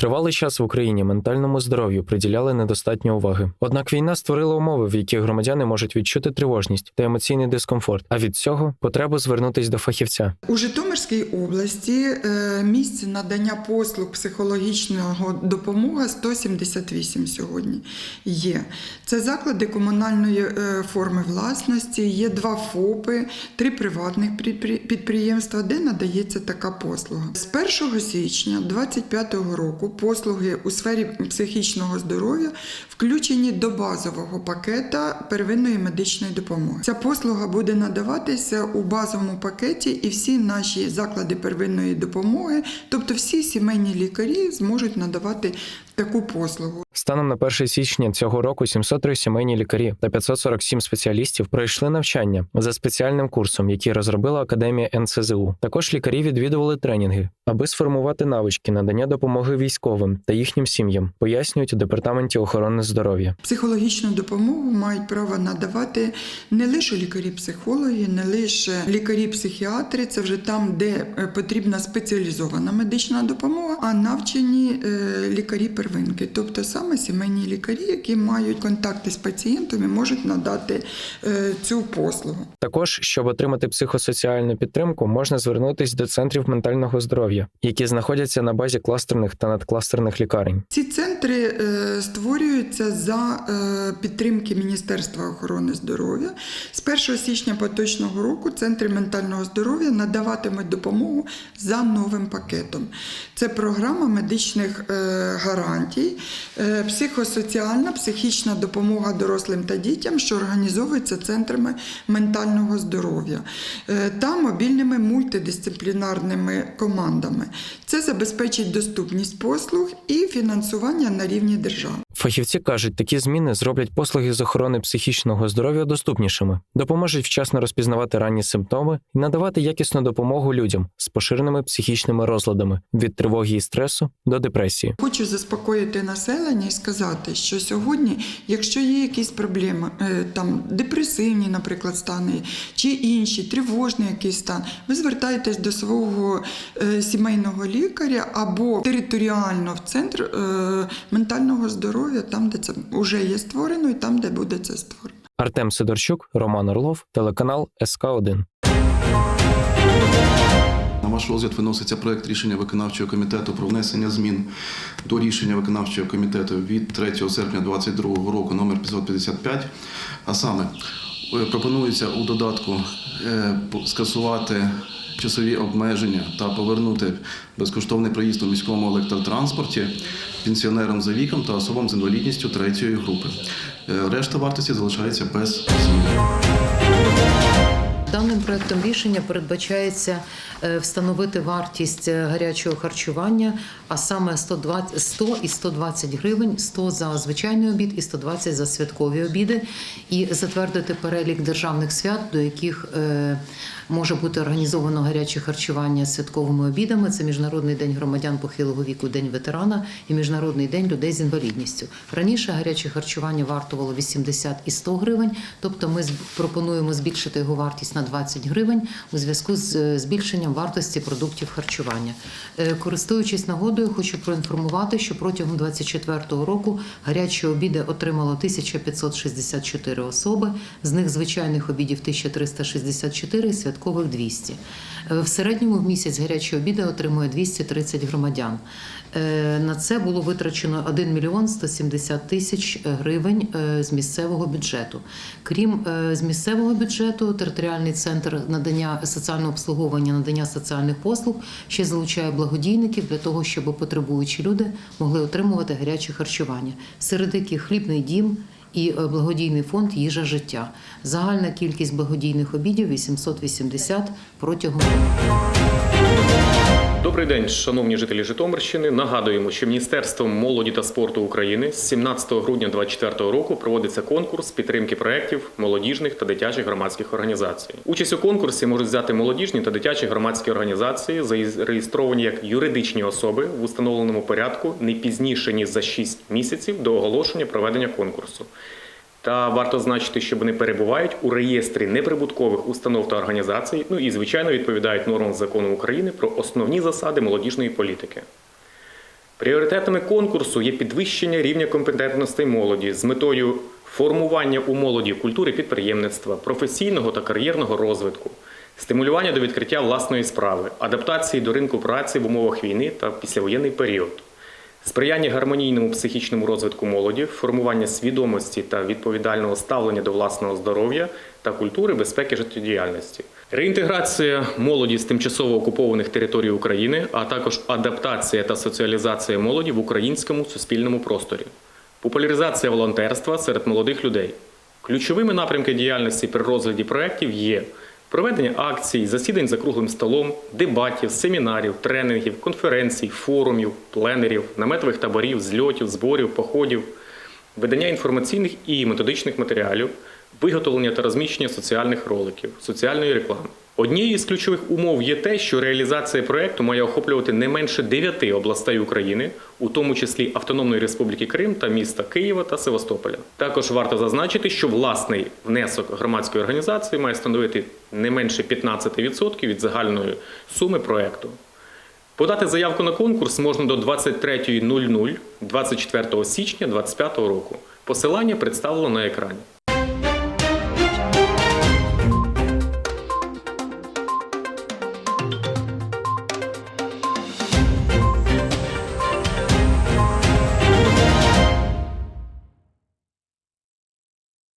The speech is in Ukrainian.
Тривалий час в Україні ментальному здоров'ю приділяли недостатньо уваги. Однак війна створила умови, в яких громадяни можуть відчути тривожність та емоційний дискомфорт. А від цього потребу звернутись до фахівця. У Житомирській області е, місць надання послуг психологічного допомоги 178 сьогодні є. Це заклади комунальної е, форми власності, є два ФОПи, три приватних підпри- підприємства, де надається така послуга. З 1 січня 2025 року послуги у сфері психічного здоров'я включені до базового пакета первинної медичної допомоги. Ця послуга буде надаватися у базовому пакеті, і всі наші заклади первинної допомоги, тобто всі сімейні лікарі, зможуть надавати таку послугу. Станом на 1 січня цього року 703 сімейні лікарі та 547 спеціалістів пройшли навчання за спеціальним курсом, який розробила Академія НСЗУ. Також лікарі відвідували тренінги, аби сформувати навички надання допомоги військовим та їхнім сім'ям, пояснюють у департаменті охорони здоров'я. Психологічну допомогу мають право надавати не лише лікарі-психологи, не лише лікарі-психіатри, це вже там, де е, потрібна спеціалізована медична допомога, а навчені е, лікарі первинки, тобто саме сімейні лікарі, які мають контакти з пацієнтом і можуть надати е, цю послугу. Також, щоб отримати психосоціальну підтримку, можна звернутися до центрів ментального здоров'я, які знаходяться на базі кластерних та надкластерних лікарень. Ці центри е, створюються за е, підтримки Міністерства охорони здоров'я. З 1 січня поточного року центри ментального здоров'я надаватимуть допомогу за новим пакетом. Це програма медичних е, гарантій, е, психосоціальна, психічна допомога дорослим та дітям, що організовується центрами ментального здоров'я та мобільними мультидисциплінарними командами. Це забезпечить доступність послуг і фінансування на рівні держави. Фахівці кажуть, такі зміни зроблять послуги з охорони психічного здоров'я доступнішими, допоможуть вчасно розпізнавати ранні симптоми і надавати якісну допомогу людям з поширеними психічними розладами від тривоги і стресу до депресії. Хочу заспокоїти населення і сказати, що сьогодні, якщо є якісь проблеми, е, там депресивні, наприклад, стани, чи інші, тривожний якийсь стан, ви звертаєтесь до свого е, сімейного лікаря або територіально в центр е, ментального здоров'я, там, де це вже є створено, і там, де буде це створено. Артем Сидорчук, Роман Орлов, телеканал СК 1 На ваш розгляд виноситься проект рішення виконавчого комітету про внесення змін до рішення виконавчого комітету від 3 серпня 2022 року номер 555. А саме е, пропонується у додатку скасувати часові обмеження та повернути безкоштовний проїзд у міському електротранспорті пенсіонерам за віком та особам з інвалідністю третьої групи. Е, Решта вартості залишається без змін. Даним проектом рішення передбачається е, встановити вартість е, гарячого харчування, а саме 120, 100 і 120 гривень, 100 за звичайний обід і 120 за святкові обіди, і затвердити перелік державних свят, до яких е, може бути організовано гаряче харчування святковими обідами. Це Міжнародний день громадян похилого віку, День ветерана і Міжнародний день людей з інвалідністю. Раніше гаряче харчування вартувало 80 і 100 гривень, тобто ми пропонуємо збільшити його вартість на 20 гривень у зв'язку з е, збільшенням вартості продуктів харчування. Е, Користуючись нагодою, хочу проінформувати, що протягом 2024 року гарячі обіди отримало 1564 особи, з них звичайних обідів 1364 і святкових 200. Е, В середньому в місяць гарячі обіди отримує 230 громадян. На це було витрачено 1 мільйон 170 тисяч гривень з місцевого бюджету. Крім з місцевого бюджету, територіальний центр надання соціального обслуговування, надання соціальних послуг ще залучає благодійників для того, щоб потребуючі люди могли отримувати гаряче харчування, серед яких хлібний дім. І е, благодійний фонд Їжа життя. Загальна кількість благодійних обідів 880 протягом. Добрий день, шановні жителі Житомирщини. Нагадуємо, що Міністерством молоді та спорту України з 17 грудня 2024 року проводиться конкурс підтримки проєктів молодіжних та дитячих громадських організацій. Участь у конкурсі можуть взяти молодіжні та дитячі громадські організації, зареєстровані як юридичні особи в установленому порядку не пізніше ніж за 6 місяців до оголошення проведення конкурсу. Та варто значити, що вони перебувають у реєстрі неприбуткових установ та організацій, ну і звичайно відповідають нормам закону України про основні засади молодіжної політики. Пріоритетами конкурсу є підвищення рівня компетентностей молоді з метою формування у молоді культури підприємництва, професійного та кар'єрного розвитку, стимулювання до відкриття власної справи, адаптації до ринку праці в умовах війни та післявоєнний період, сприяння гармонійному психічному розвитку молоді, формування свідомості та відповідального ставлення до власного здоров'я та культури безпеки життєдіяльності. Реінтеграція молоді з тимчасово окупованих територій України, а також адаптація та соціалізація молоді в українському суспільному просторі, популяризація волонтерства серед молодих людей. Ключовими напрямки діяльності при розгляді проєктів є проведення акцій, засідань за круглим столом, дебатів, семінарів, тренінгів, конференцій, форумів, пленерів, наметових таборів, зльотів, зборів, походів, видання інформаційних і методичних матеріалів, виготовлення та розміщення соціальних роликів, соціальної реклами. Однією з ключових умов є те, що реалізація проекту має охоплювати не менше дев'яти областей України, у тому числі Автономної Республіки Крим та міста Києва та Севастополя. Також варто зазначити, що власний внесок громадської організації має становити не менше 15% від загальної суми проекту. Подати заявку на конкурс можна до 23.00 24 січня 2025 року. Посилання представлено на екрані.